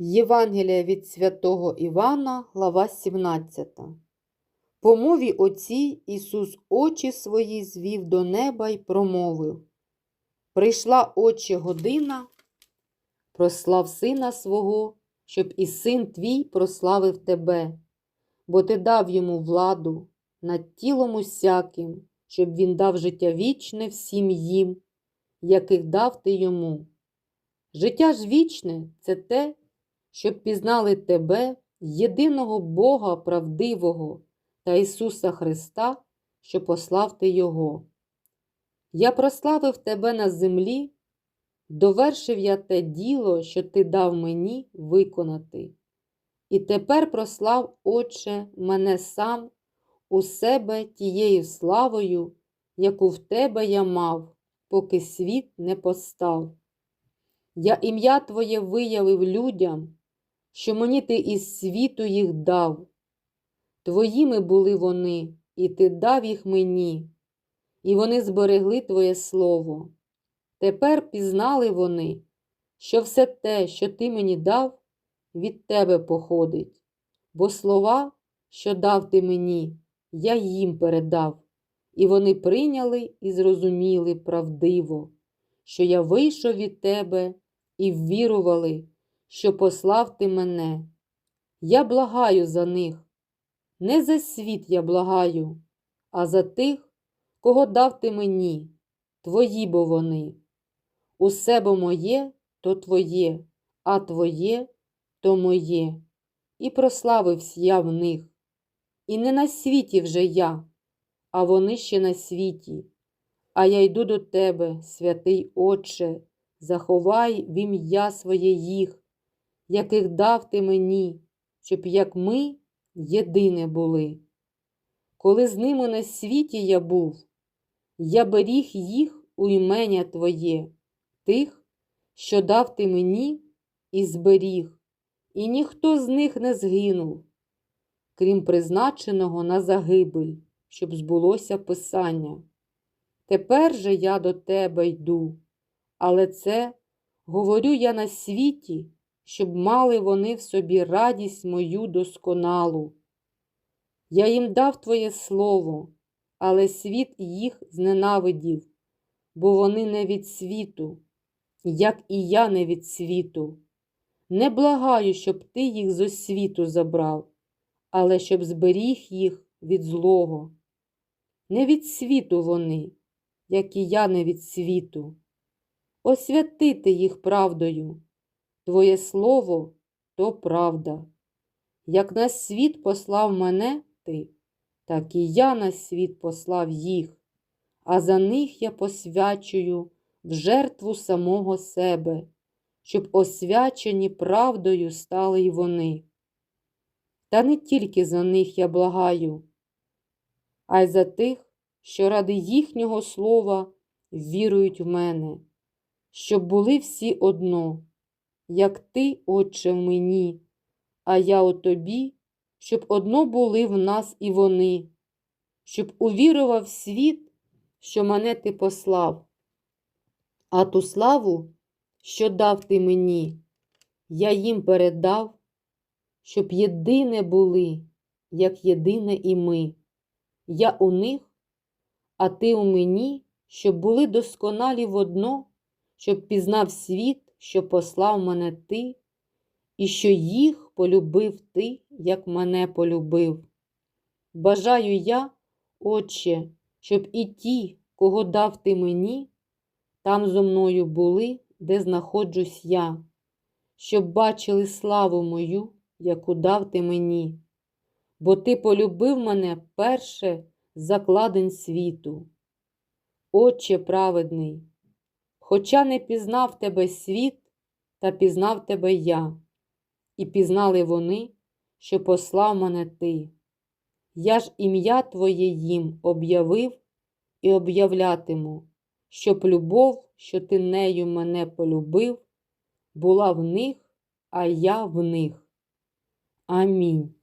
Євангелія від святого Івана, глава 17. По мові оцій Ісус очі свої звів до неба й промовив. Прийшла отче година, прослав сина свого, щоб і син твій прославив тебе, бо ти дав йому владу над тілом усяким, щоб він дав життя вічне всім їм, яких дав ти йому. Життя ж вічне це те, щоб пізнали тебе, єдиного Бога правдивого та Ісуса Христа, що послав ти Його. Я прославив тебе на землі, довершив я те діло, що ти дав мені виконати. І тепер прослав, Отче, мене сам у себе тією славою, яку в тебе я мав, поки світ не постав. Я ім'я Твоє виявив людям, що мені ти із світу їх дав. Твоїми були вони, і ти дав їх мені, і вони зберегли Твоє Слово. Тепер пізнали вони, що все те, що ти мені дав, від тебе походить, бо слова, що дав ти мені, я їм передав, і вони прийняли і зрозуміли правдиво, що я вийшов від тебе і ввірували, що послав ти мене. Я благаю за них. Не за світ я благаю, а за тих, кого дав ти мені, твої бо вони. Усе бо моє, то твоє, а твоє то моє. І прославився я в них. І не на світі вже я, а вони ще на світі. А я йду до тебе, святий Отче, заховай в ім'я своє їх, яких дав ти мені, щоб як ми єдине були. Коли з ними на світі я був, я беріг їх у імення Твоє, тих, що дав ти мені і зберіг, і ніхто з них не згинув, крім призначеного на загибель, щоб збулося Писання. Тепер же я до тебе йду, але це говорю я на світі, щоб мали вони в собі радість мою досконалу. Я їм дав Твоє Слово, але світ їх зненавидів, бо вони не від світу, як і я не від світу. Не благаю, щоб ти їх з освіту забрав, але щоб зберіг їх від злого. Не від світу вони, як і я не від світу. Освятити їх правдою. Твоє слово то правда. Як на світ послав мене ти, так і я на світ послав їх, а за них я посвячую в жертву самого себе, щоб освячені правдою стали й вони. Та не тільки за них я благаю, а й за тих, що ради їхнього слова вірують в мене, щоб були всі одно як ти, Отче, в мені, а я у тобі, щоб одно були в нас і вони, щоб увірував світ, що мене ти послав, а ту славу, що дав ти мені, я їм передав, щоб єдине були, як єдине і ми. Я у них, а ти у мені, щоб були досконалі водно, щоб пізнав світ що послав мене ти, і що їх полюбив ти, як мене полюбив. Бажаю я, Отче, щоб і ті, кого дав ти мені, там зо мною були, де знаходжусь я, щоб бачили славу мою, яку дав ти мені, бо ти полюбив мене перше закладень світу. Отче праведний, Хоча не пізнав тебе світ, та пізнав тебе я, і пізнали вони, що послав мене ти. Я ж ім'я Твоє їм об'явив і об'являтиму, щоб любов, що ти нею мене полюбив, була в них, а я в них. Амінь.